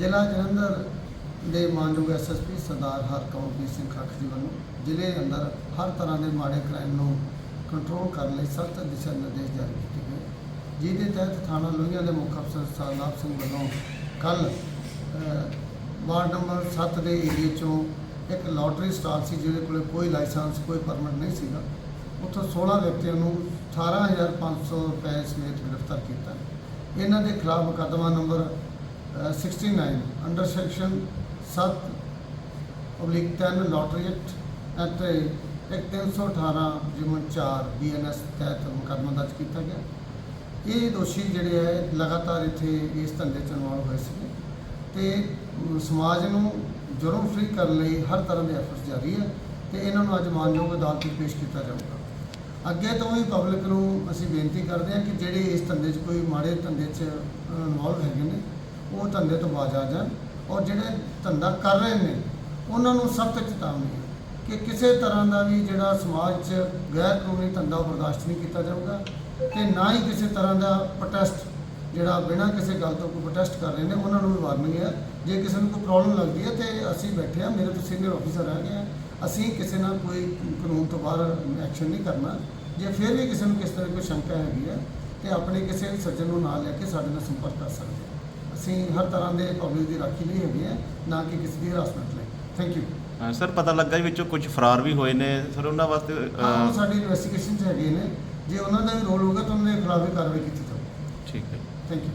ਜ਼ਿਲ੍ਹਾ ਜਲੰਧਰ ਦੇ ਮਾਨਯੋਗ ਐਸਐਸਪੀ ਸਰਦਾਰ ਹਰਕਮਲਪ੍ਰੀਤ ਸਿੰਘ ਖੱਖ ਜੀ ਵੱਲੋਂ ਜ਼ਿਲ੍ਹੇ ਅੰਦਰ ਹਰ ਤਰ੍ਹਾਂ ਦੇ ਮਾੜੇ ਕ੍ਰਾਈਮ ਨੂੰ ਕੰਟਰੋਲ ਕਰਨ ਲਈ ਸਖਤ ਦਿਸ਼ਾ ਨਿਰਦੇਸ਼ ਜਾਰੀ ਕੀਤੇ ਗਏ। ਜਿਹਦੇ ਤਹਿਤ ਥਾਣਾ ਲੋਹੀਆਂ ਦੇ ਮੁੱਖ ਅਫਸਰ ਸਰਦਾਰ ਸਿੰਘ ਵੱਲੋਂ ਕੱਲ ਵਾਰਡ ਨੰਬਰ 7 ਦੇ ਏਰੀਏ ਚੋਂ ਇੱਕ ਲਾਟਰੀ ਸਟਾਲ ਸੀ, ਜਿਹਦੇ ਕੋਲੇ ਕੋਈ ਲਾਇਸੈਂਸ ਕੋਈ ਪਰਮਿਟ ਨਹੀਂ ਸੀਗਾ। ਉੱਥੋਂ 16 ਵਿਅਕਤੀਆਂ ਨੂੰ 18500 ਰੁਪਏ ਸਮੇਤ ਗ੍ਰਿਫਤਾਰ ਕੀਤਾ। ਇਹਨਾਂ ਦੇ ਖਿਲਾਫ ਮੁਕੱਦਮਾ number 69 under section 7 oblique 10 lottery act ਅਤੇ ਇੱਕ 318 ਜਿਮਨ 4 ਬੀਐਨਐਸ ਤਹਿਤ ਮੁਕੱਦਮਾ ਦਰਜ ਕੀਤਾ ਗਿਆ ਇਹ ਦੋਸ਼ੀ ਜਿਹੜੇ ਹੈ ਲਗਾਤਾਰ ਇੱਥੇ ਇਸ ਧੰਦੇ ਚ ਇਨਵੋਲਵ ਹੋਏ ਸੀਗੇ ਤੇ ਸਮਾਜ ਨੂੰ ਜੁਰਮ ਫਰੀ ਕਰਨ ਲਈ ਹਰ ਤਰ੍ਹਾਂ ਦੇ ਐਫਰਟਸ ਜਾਰੀ ਹੈ ਤੇ ਇਹਨਾਂ ਨੂੰ ਅੱਜ ਮਾਨਯੋਗ ਅਦਾਲਤ ਵਿੱਚ ਪੇਸ਼ ਕੀਤਾ ਜਾਊਗਾ ਅੱਗੇ ਤੋਂ ਹੀ ਪਬਲਿਕ ਨੂੰ ਅਸੀਂ ਬੇਨਤੀ ਕਰਦੇ ਹਾਂ ਕਿ ਜਿਹੜੇ ਇਸ ਧੰਦੇ 'ਚ ਕੋਈ ਮਾੜੇ ਧੰਦੇ 'ਚ ਇਨਵੋਲਵ ਹੈਗੇ ਨੇ ਉਹ ਧੰਦੇ ਤੋਂ ਬਾਜ਼ ਆ ਜਾਣ ਔਰ ਜਿਹੜੇ ਧੰਦਾ ਕਰ ਰਹੇ ਨੇ, ਉਹਨਾਂ ਨੂੰ ਸਖਤ ਚੇਤਾਵਨੀ ਹੈ ਕਿ ਕਿਸੇ ਤਰ੍ਹਾਂ ਦਾ ਵੀ ਜਿਹੜਾ ਸਮਾਜ 'ਚ ਗੈਰ ਕਾਨੂੰਨੀ ਧੰਦਾ ਬਰਦਾਸ਼ਤ ਨਹੀਂ ਕੀਤਾ ਜਾਊਗਾ ਤੇ ਨਾ ਹੀ ਕਿਸੇ ਤਰ੍ਹਾਂ ਦਾ ਪ੍ਰੋਟੈਸਟ ਜਿਹੜਾ ਬਿਨਾਂ ਕਿਸੇ ਗੱਲ ਤੋਂ ਕੋਈ ਪ੍ਰੋਟੈਸਟ ਕਰ ਰਹੇ ਨੇ, ਉਹਨਾਂ ਨੂੰ ਵੀ ਵਾਰਨਿੰਗ ਹੈ। ਜੇ ਕਿਸੇ ਨੂੰ ਕੋਈ ਪ੍ਰੋਬਲਮ ਲੱਗਦੀ ਹੈ ਤੇ ਅਸੀਂ ਬੈਠੇ ਆ ਮੇਰੇ ਤੋਂ ਸੀਨੀਅਰ ਆਫੀਸਰ ਆ ਗਏ ਆ ਅਸੀਂ ਕਿਸੇ ਨਾਲ ਕੋਈ ਕਾਨੂੰਨ ਤੋਂ ਬਾਹਰ ਐਕਸ਼ਨ ਨਹੀਂ ਕਰਨਾ। ਜੇ ਫਿਰ ਵੀ ਕਿਸੇ ਨੂੰ ਕਿਸ ਤਰ੍ਹਾਂ ਦੀ ਕੋਈ ਸ਼ੰਕਾ ਹੈਗੀ ਹੈ ਤੇ ਆਪਣੇ ਕਿਸੇ ਵੀ ਸੱਜਣ ਨੂੰ ਨਾਲ ਲੈ ਕੇ ਸਾਡੇ ਨਾਲ ਸੰਪਰਕ ਕਰ ਸਕਦੇ ਆ ਅਸੀਂ ਹਰ ਤਰ੍ਹਾਂ ਦੇ ਪਬਲਿਕ ਦੀ ਰਾਖੀ ਲਈ ਹੈਗੇ ਆ ਨਾ ਕਿ ਕਿਸੇ ਦੀ ਹਰਾਸਮੈਂਟ ਲਈ। ਥੈਂਕ ਯੂ ਸਰ ਪਤਾ ਲੱਗਾ ਜੀ ਵਿੱਚੋਂ ਕੁਝ ਫਰਾਰ ਵੀ ਹੋਏ ਨੇ। ਸਰ ਉਹਨਾਂ ਵਾਸਤੇ ਹਾਂ ਉਹ ਅ, ਸਾਡੀ ਇਨਵੈਸਟੀਗੇਸ਼ਨ 'ਚ ਹੈਗੇ ਨੇ। ਜੇ ਉਹਨਾਂ ਦਾ ਵੀ ਰੋਲ ਹੋਊਗਾ ਤਾਂ ਉਹਨਾਂ ਦੇ ਖਿਲਾਫ ਵੀ ਕਾਰਵਾਈ ਕੀਤੀ ਜਾਊਗੀ ਠੀਕ ਹੈ ਥੈਂਕ ਯੂ